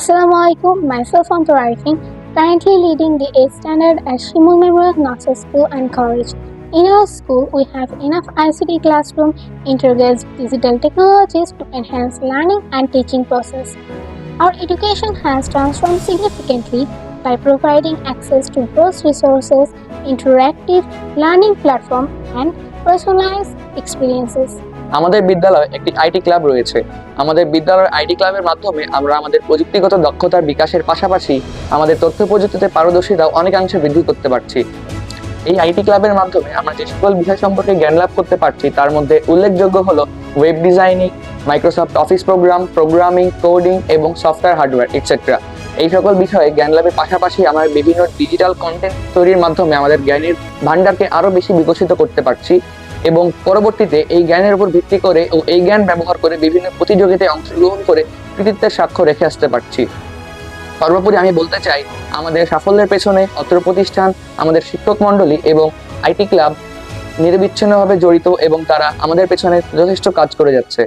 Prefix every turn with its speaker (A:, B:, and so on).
A: Assalamu alaikum, myself Anto Arifin, currently leading the 8th standard at Shimul Memorial Nursery School and College. In our school, we have enough ICT classroom integrates digital technologies to enhance learning and teaching process. Our education has transformed significantly by providing access to those resources, interactive learning platform and personalized experiences.
B: আমাদের বিদ্যালয়ে একটি IT club রয়েছে। আমাদের বিদ্যালয়ের IT ক্লাবের মাধ্যমে আমরা আমাদের প্রযুক্তিগত দক্ষতার বিকাশের পাশাপাশি আমাদের তথ্য প্রযুক্তিতে পারদর্শিতাও অনেকাংশে বৃদ্ধি করতে পারছি। এই আইটি ক্লাবের মাধ্যমে আমরা যে সকল বিষয় সম্পর্কে জ্ঞান লাভ করতে পারছি, তার মধ্যে উল্লেখযোগ্য হলো web designing Microsoft office program programming coding এবং সফটওয়্যার হার্ডওয়্যার এটসেট্রা এই সকল বিষয়ে জ্ঞান লাভের পাশাপাশি আমরা বিভিন্ন ডিজিটাল কন্টেন্ট তৈরির মাধ্যমে আমাদের জ্ঞানের ভান্ডারকে আরও বেশি বিকশিত করতে পারছি। এবং পরবর্তীতে এই জ্ঞানের উপর ভিত্তি করে ও এই জ্ঞান ব্যবহার করে বিভিন্ন প্রতিযোগিতায় অংশগ্রহণ করে কৃতিত্বের স্বাক্ষর রেখে আসতে পারছি। সর্বোপরি আমি বলতে চাই, আমাদের সাফল্যের পেছনে অত্র প্রতিষ্ঠান, আমাদের শিক্ষক মণ্ডলী এবং আইটি ক্লাব নিরবিচ্ছিন্নভাবে জড়িত এবং তারা আমাদের পেছনে যথেষ্ট কাজ করে যাচ্ছে।